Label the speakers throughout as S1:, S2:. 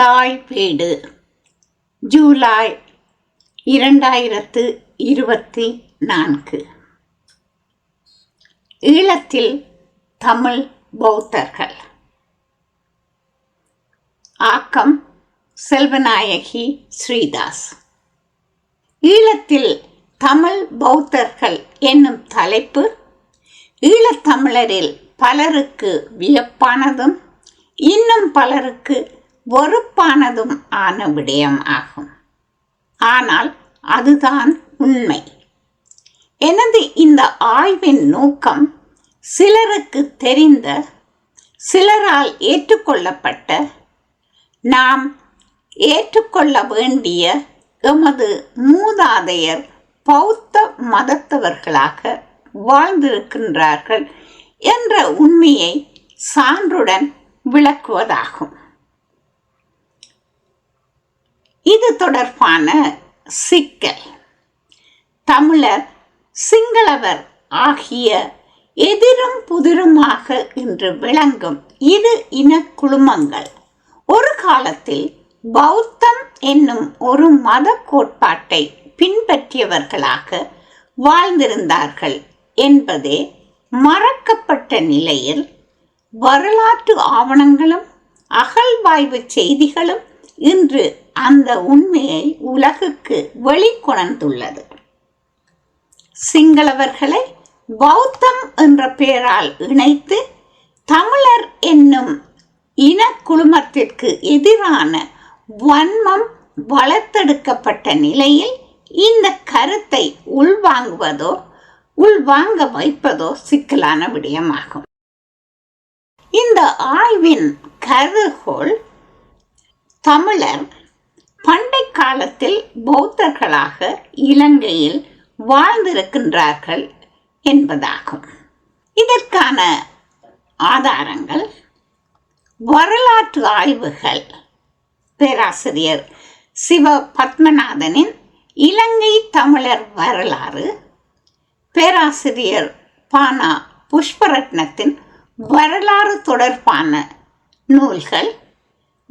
S1: தாய் வீடு ஜூலை இரண்டாயிரத்து இருபத்தி நான்கு. ஈழத்தில் தமிழ் பௌத்தர்கள். ஆக்கம் செல்வநாயகி ஸ்ரீதாஸ். ஈழத்தில் தமிழ் பௌத்தர்கள் என்னும் தலைப்பு ஈழத்தமிழரில் பலருக்கு வியப்பானதும் இன்னும் பலருக்கு வெறுப்பானதும் ஆன விடயம் ஆகும். ஆனால் அதுதான் உண்மை. எனது இந்த ஆய்வின் நோக்கம் சிலருக்கு தெரிந்த சிலரால் ஏற்றுக்கொள்ளப்பட்ட நாம் ஏற்றுக்கொள்ள வேண்டிய எமது மூதாதையர் பௌத்த மதத்தவர்களாக வாழ்ந்திருக்கின்றார்கள் என்ற உண்மையை சான்றுடன் விளக்குவதாகும். இது தொடர்பான சிக்கல். தமிழர் சிங்களவர் ஆகிய எதிரும் புதிருமாக இன்று விளங்கும் இரு இன குழுமங்கள். ஒரு காலத்தில் பௌத்தம் என்னும் ஒரு மத கோட்பாட்டை பின்பற்றியவர்களாக வாழ்ந்திருந்தார்கள் என்பதே மறக்கப்பட்ட நிலையில் வரலாற்று ஆவணங்களும் அகழ்வாய்வு செய்திகளும் இன்று அந்த உண்மையை உலகுக்கு வெளிக்கொணர்ந்துள்ளது. சிங்களவர்களை பௌத்தம் என்ற பெயரால் இணைத்து தமிழர் என்னும் இன குழுமத்திற்கு எதிரான வன்மம் வளர்த்தெடுக்கப்பட்ட நிலையில் இந்த கருத்தை உள்வாங்குவதோ உள்வாங்க வைப்பதோ சிக்கலான விடயமாகும். இந்த ஆய்வின் கருகோள் தமிழர் பண்டை காலத்தில் பௌத்தர்களாக இலங்கையில் வாழ்ந்திருக்கின்றார்கள் என்பதாகும். இதற்கான ஆதாரங்கள் வரலாற்று ஆய்வுகள். பேராசிரியர் சிவ பத்மநாதனின் இலங்கை தமிழர் வரலாறு பேராசிரியர் பானா புஷ்பரத்னத்தின் வரலாறு தொடர்பான நூல்கள்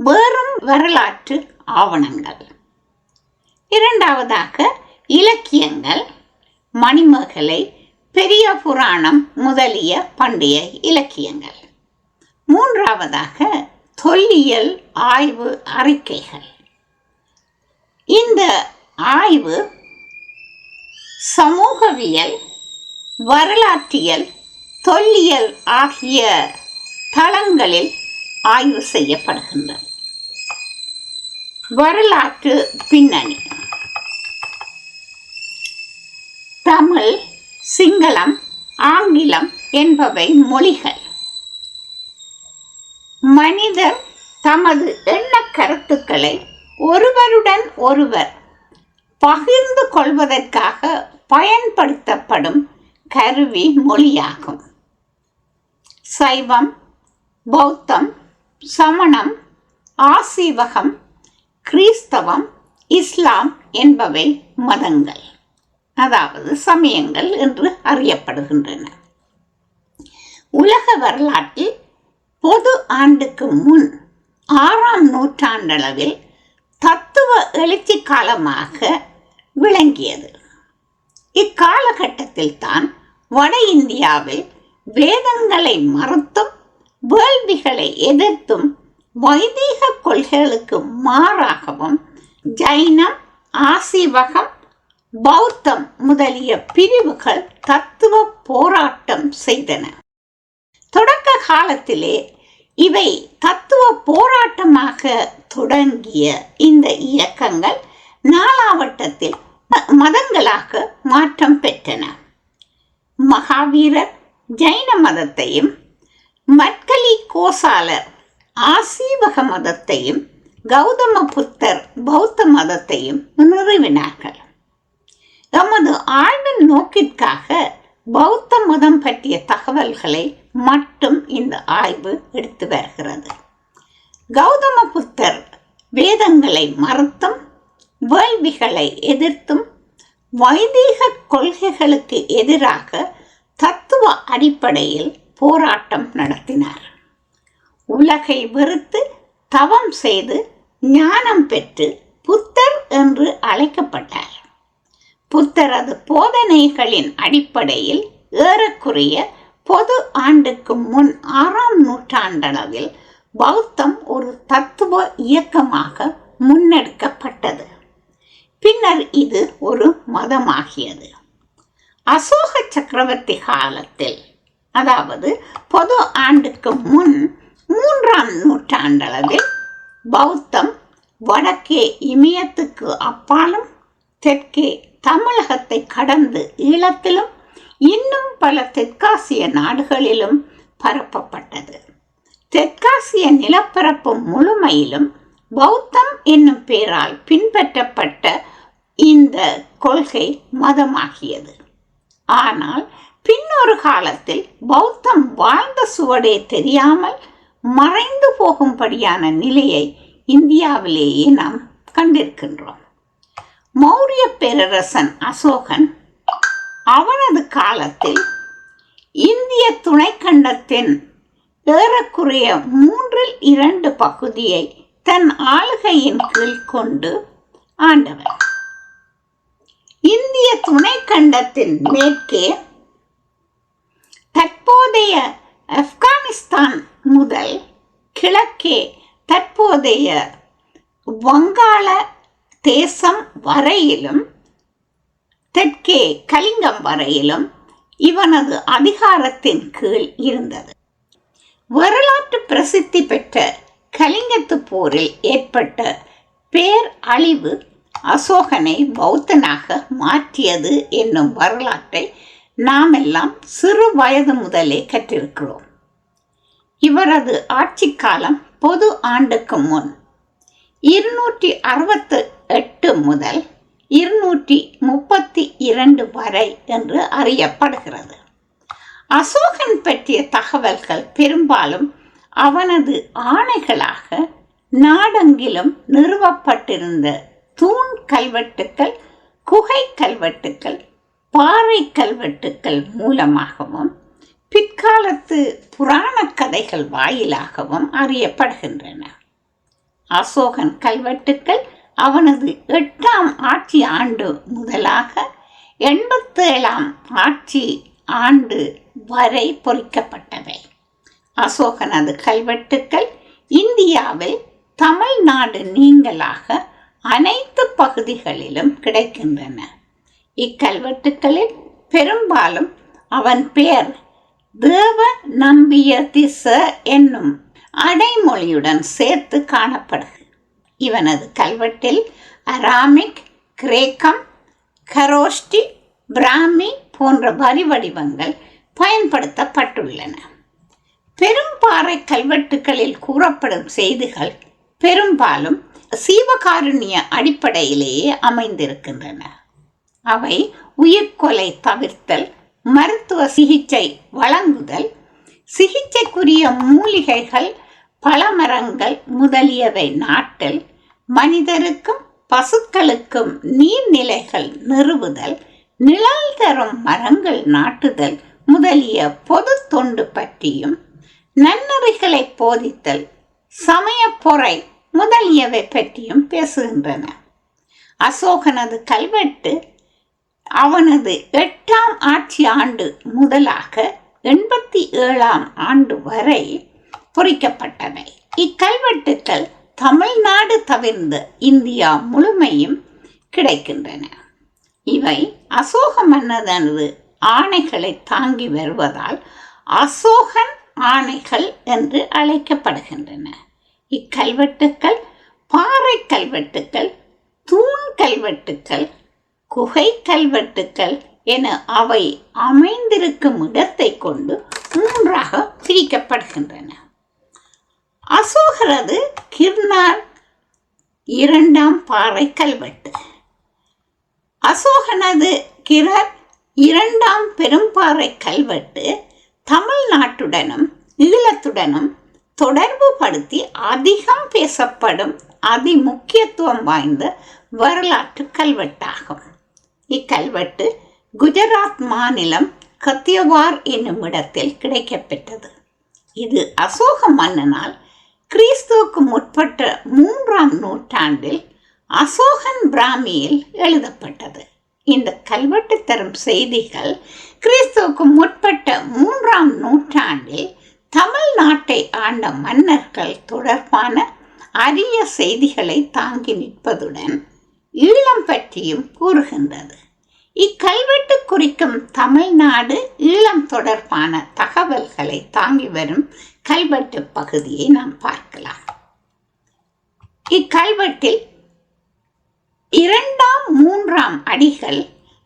S1: வெறும் வரலாற்று ஆவணங்கள். இரண்டாவதாக இலக்கியங்கள். மணிமேகலை பெரிய புராணம் முதலிய பண்டைய இலக்கியங்கள். மூன்றாவதாக தொல்லியல் ஆய்வு அறிக்கைகள். இந்த ஆய்வு சமூகவியல் வரலாற்றியல் தொல்லியல் ஆகிய தளங்களில் ஆய்வு செய்யப்படுகின்றன வரலாற்று பின்னணி. தமிழ் சிங்களம் ஆங்கிலம் என்பவை மொழிகள். மனிதர் தமது எண்ண கருத்துக்களை ஒருவருடன் ஒருவர் பகிர்ந்து கொள்வதற்காக பயன்படுத்தப்படும் கருவி மொழியாகும். சைவம் பௌத்தம் சமணம் ஆசீவகம் கிறிஸ்தவம் இஸ்லாம் என்பவை மதங்கள் அதாவது சமயங்கள் என்று அறியப்படுகின்றன. உலக வரலாற்றில் பொது ஆண்டுக்கு முன் ஆறாம் நூற்றாண்டளவில் தத்துவ எழுச்சி காலமாக விளங்கியது. இக்காலகட்டத்தில் தான் வட இந்தியாவில் வேதங்களை மறுத்தும் வேள்விகளை எதிர்த்தும் வைதீக கொள்கைகளுக்கு மாறாகவும் ஜைனம் ஆசிவகம் பௌத்தம் முதலிய பிரிவுகள் தத்துவ போராட்டம் செய்தன. தொடக்க காலத்திலே இவை தத்துவ போராட்டமாக தொடங்கிய இந்த இயக்கங்கள் நாலாவட்டத்தில் மதங்களாக மாற்றம் பெற்றன. மகாவீரர் ஜைன மதத்தையும் மட்கலி கோசாலர் ஆசீவக மதத்தையும் கௌதம புத்தர் பௌத்த மதத்தையும் நிறுவினார்கள் தமது ஆழ்வின் நோக்கிற்காக பௌத்த மதம் பற்றிய தகவல்களை மட்டும் இந்த ஆய்வு எடுத்து வருகிறது. கௌதம புத்தர் வேதங்களை மறுத்தும் வேள்விகளை எதிர்த்தும் வைதீக கொள்கைகளுக்கு எதிராக தத்துவ அடிப்படையில் போராட்டம் நடத்தினார். உலகை வெறுத்து தவம் செய்து ஞானம் பெற்று புத்தர் என்று அழைக்கப்பட்டார். புத்தரது போதனைகளின் அடிப்படையில் ஏறக்குறைய பொது ஆண்டுக்கு முன் ஆறாம் நூற்றாண்டளவில் பௌத்தம் ஒரு தத்துவ இயக்கமாக முன்னெடுக்கப்பட்டது. பின்னர் இது ஒரு மதமாகியது. அசோக சக்கரவர்த்தி காலத்தில் அதாவது பொது ஆண்டுக்கு முன் மூன்றாம் நூற்றாண்டளவில் பௌத்தம் வடக்கே இமயத்துக்கு அப்பாலும் தெற்கே தமிழகத்தை கடந்து ஈழத்திலும் இன்னும் பல தெற்காசிய நாடுகளிலும் பரப்பப்பட்டது. தெற்காசிய நிலப்பரப்பு முழுமையிலும் பௌத்தம் என்னும் பெயரால் பின்பற்றப்பட்ட இந்த கொள்கை மதமாகியது. ஆனால் பின்னொரு காலத்தில் பௌத்தம் வாழ்ந்த சுவடே தெரியாமல் மறைந்து போகும்படியான நிலையை இந்தியாவிலேயே நாம் கண்டிருக்கின்றோம். மௌரிய பேரரசன் அசோகன் அவனது காலத்தில் இந்திய துணைக்கண்டத்தின் ஏறக்குறைய மூன்றில் இரண்டு பகுதியை தன் ஆளுகையின் கீழ் கொண்டு ஆண்டவர் இந்திய துணைக்கண்டத்தின் மேற்கே தற்போதைய ஆப்கானிஸ்தான் முதல் கிழக்கே தற்போதைய வங்காள தேசம் வரையிலும் தெற்கே கலிங்கம் வரையிலும் இவனது அதிகாரத்தின் கீழ் இருந்தது. வரலாற்று பிரசித்தி பெற்ற கலிங்கத்து போரில் ஏற்பட்ட பேர் அழிவு அசோகனை பௌத்தனாக மாற்றியது என்னும் வரலாற்றை நாம் எல்லாம் சிறு வயது முதலே கற்றிருக்கிறோம். இவரது ஆட்சி காலம் பொது ஆண்டுக்கு முன் இருநூற்றி அறுபத்து எட்டு முதல் இருநூற்றி முப்பத்தி இரண்டு வரை என்று அறியப்படுகிறது. அசோகன் பற்றிய தகவல்கள் பெரும்பாலும் அவனது ஆணைகளாக நாடெங்கிலும் நிறுவப்பட்டிருந்த தூண் கல்வெட்டுக்கள் குகை கல்வெட்டுக்கள் பாறை கல்வெட்டுக்கள் மூலமாகவும் பிற்காலத்து புராண கதைகள் வாயிலாகவும் அறியப்படுகின்றன. அசோகன் கல்வெட்டுக்கள் அவனது எட்டாம் ஆட்சி ஆண்டு முதலாக எண்பத்தேழாம் ஆட்சி ஆண்டு வரை பொறிக்கப்பட்டவை. அசோகனது கல்வெட்டுக்கள் இந்தியாவில் தமிழ்நாடு நீங்களாக அனைத்து பகுதிகளிலும் கிடைக்கின்றன. இக்கல்வெட்டுகளில் பெரும்பாலும் அவன் பெயர் தேவ நம்பிய திச என்னும் அடைமொழியுடன் சேர்த்து காணப்படுகிறது இவனது கல்வெட்டில் அராமிக் கிரேக்கம் கரோஷ்டி பிராமி போன்ற வரி வடிவங்கள் பயன்படுத்தப்பட்டுள்ளன. பெரும்பாறை கல்வெட்டுகளில் கூறப்படும் செய்திகள் பெரும்பாலும் சீவகாருண்ய அடிப்படையிலேயே அமைந்திருக்கின்றன. அவை உயிர்கொலை தவிர்த்தல் மருத்துவ சிகிச்சை வழங்குதல் சிகிச்சைக்குரிய மூலிகைகள் பழமரங்கள் முதலியவை நாட்டல் மனிதருக்கும் பசுக்களுக்கும் நீர்நிலைகள் நிறுவுதல் நிழல் தரும் மரங்கள் நாட்டுதல் முதலிய பொது தொண்டு பற்றியும் நன்னறிகளை போதித்தல் சமய பொறை முதலியவை பற்றியும் பேசுகின்றன. அசோகனது கல்வெட்டு அவனது எட்டாம் ஆட்சி ஆண்டு முதலாக எண்பத்தி ஏழாம் ஆண்டு வரை பொறிக்கப்பட்டன. இக்கல்வெட்டுக்கள் தமிழ்நாடு தவிர்ந்த இந்தியா முழுமையும் கிடைக்கின்றன. இவை அசோக மன்னதனது ஆணைகளை தாங்கி வருவதால் அசோகன் ஆணைகள் என்று அழைக்கப்படுகின்றன. இக்கல்வெட்டுக்கள் பாறை கல்வெட்டுக்கள் தூண் கல்வெட்டுக்கள் குகை கல்வெட்டுக்கள் என அவை அமைந்திருக்கும் இடத்தை கொண்டு மூன்றாக பிரிக்கப்படுகின்றன. அசோகரது கிர்னார் இரண்டாம் பாறை கல்வெட்டு. அசோகனது கிரர் இரண்டாம் பெரும்பாறை கல்வெட்டு தமிழ்நாட்டுடனும் ஈழத்துடனும் தொடர்பு படுத்தி அதிகம் பேசப்படும் அதி முக்கியத்துவம் வாய்ந்த வரலாற்று கல்வெட்டாகும். இக்கல்வெட்டு குஜராத் மாநிலம் கத்தியவார் என்னும் இடத்தில் கிடைக்கப்பெற்றது. இது அசோக மன்னனால் கிறிஸ்துவுக்கு முற்பட்ட மூன்றாம் நூற்றாண்டில் அசோகன் பிராமியில் எழுதப்பட்டது. இந்த கல்வெட்டு தரும் செய்திகள் கிறிஸ்துவுக்கு முற்பட்ட மூன்றாம் நூற்றாண்டில் தமிழ்நாட்டை ஆண்ட மன்னர்கள் தொடர்பான அரிய செய்திகளை தாங்கி நிற்பதுடன் ஈழம் பற்றியும் கூறுகின்றது. இக்கல்வெட்டு குறிக்கும் தமிழ்நாடு ஈழம் தொடர்பான தகவல்களை தாங்கி வரும் கல்வெட்டு பகுதியை நாம் பார்க்கலாம். இக்கல்வெட்டில் இரண்டாம் மூன்றாம் அடிகள்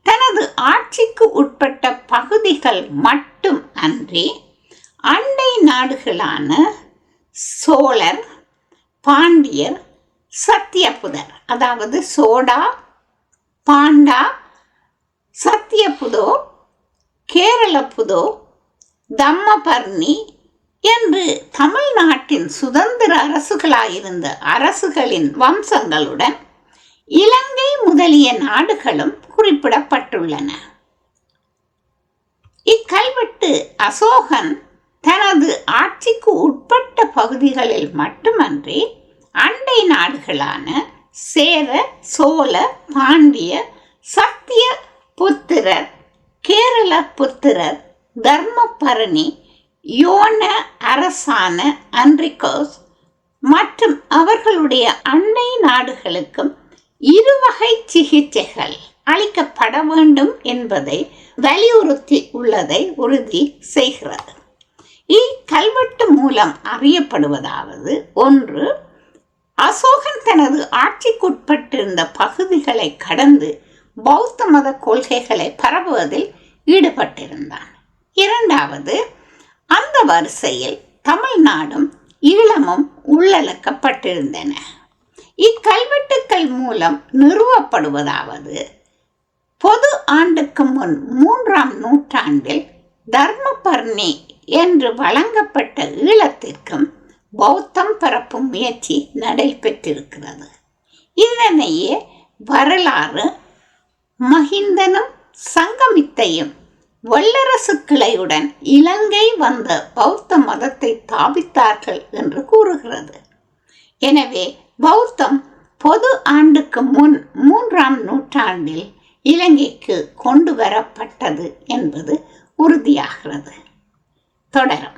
S1: தனது ஆட்சிக்கு உட்பட்ட பகுதிகள் மட்டும் அன்றி அண்டை நாடுகளான சோழர் பாண்டியர் சத்தியபுதர் அதாவது சோடா பாண்டா சத்தியபுதோ கேரளப்புதோ தம்மபர்ணி என்று தமிழ்நாட்டின் சுதந்திர அரசுகளாயிருந்த அரசுகளின் வம்சங்களுடன் இலங்கை முதலிய நாடுகளும் குறிப்பிடப்பட்டுள்ளன. இக்கல்வெட்டு அசோகன் தனது ஆட்சிக்கு உட்பட்ட பகுதிகளில் மட்டுமன்றி அண்டை நாடுகளான சேர சோழ பாண்டிய சத்திய புத்திரர் கேரள புத்திரர் தர்மபரணி யோன அரசான அன்ரிகோஸ் மற்றும் அவர்களுடைய அண்டை நாடுகளுக்கும் இருவகை சிகிச்சைகள் அளிக்கப்பட வேண்டும் என்பதை வலியுறுத்தி உள்ளதை உறுதி செய்கிறது. இக்கல்வெட்டு மூலம் அறியப்படுவதாவது ஒன்று அசோகன் தனது ஆட்சிக்குட்பட்டிருந்த பகுதிகளை கடந்து பௌத்த மத கொள்கைகளை பரவுவதில் ஈடுபட்டிருந்தான். இரண்டாவது அந்த வரிசையில் தமிழ்நாடும் ஈழமும் உள்ளடக்கப்பட்டிருந்தன. இக்கல்வெட்டுக்கள் மூலம் நிறுவப்படுவதாவது பொது ஆண்டுக்கு முன் மூன்றாம் நூற்றாண்டில் தர்மபர்ணி என்று வழங்கப்பட்ட ஈழத்திற்கும் பௌத்தம் பரப்பும் முயற்சி நடைபெற்றிருக்கிறது. இதனையே வரலாறு மகிந்தனும் சங்கமித்தையும் வல்லரசு கிளையுடன் இலங்கை வந்த பௌத்த மதத்தை தாபித்தார்கள் என்று கூறுகிறது. எனவே பௌத்தம் பொது ஆண்டுக்கு முன் மூன்றாம் நூற்றாண்டில் இலங்கைக்கு கொண்டு வரப்பட்டது என்பது உறுதியாகிறது. தொடரும்.